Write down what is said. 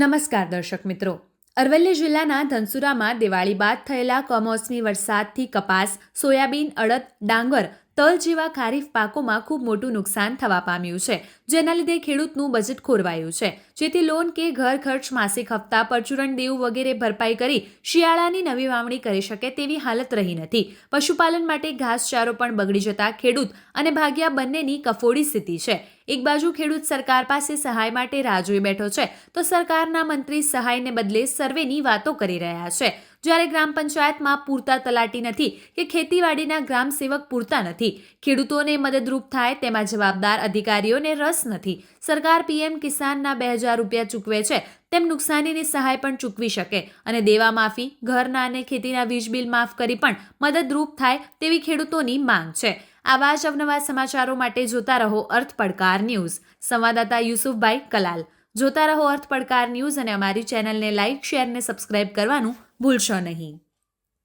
નમસ્કાર દર્શક મિત્રો. અરવલ્લી જિલ્લાના ધનસુરામાં દિવાળી બાદ થયેલા કમોસમી વરસાદથી કપાસ, સોયાબીન, અડદ, ડાંગર તલ જેવા ખારીફ પાકોમાં ખૂબ મોટું નુકસાન થવા પામ્યું છે, જેના લીધે ખેડૂતનું બજેટ ખોરવાયું છે. જેથી લોન કે ઘર ખર્ચ માસિક હપ્તા, પરચુરણ દેવું વગેરે ભરપાઈ કરી શિયાળાની નવી વાવણી કરી શકે તેવી હાલત રહી નથી. પશુપાલન માટે ઘાસચારો પણ બગડી જતા ખેડૂત અને ભાગ્યા બંનેની કફોડી સ્થિતિ છે. એક બાજુ ખેડૂત સરકાર પાસે સહાય માટે રાહ જોઈ બેઠો છે, તો સરકારના મંત્રી સહાયને બદલે સર્વેની વાતો કરી રહ્યા છે. જ્યારે ગ્રામ પંચાયતમાં પૂરતા તલાટી નથી કે ખેતીવાડીના ગ્રામ સેવક પૂરતા નથી, ખેડૂતોને મદદરૂપ થાય તેમાં જવાબદાર અધિકારીઓને રસ નથી. સરકાર પીએમ કિસાનના બે હજાર રૂપિયા ચૂકવે છે, તેમ નુકસાનીની સહાય પણ ચૂકવી શકે અને દેવા માફી, ઘરના અને ખેતીના વીજ બિલ માફ કરી પણ મદદરૂપ થાય તેવી ખેડૂતોની માંગ છે. આવા જ અવનવા સમાચારો માટે જોતા રહો અર્થ પડકાર ન્યૂઝ. સંવાદદાતા યુસુફભાઈ કલાલ. જોતા રહો અર્થ પડકાર ન્યૂઝ અને અમારી ચેનલને લાઇક શેર અને સબસ્ક્રાઇબ કરવાનું ભૂલશો નહીં.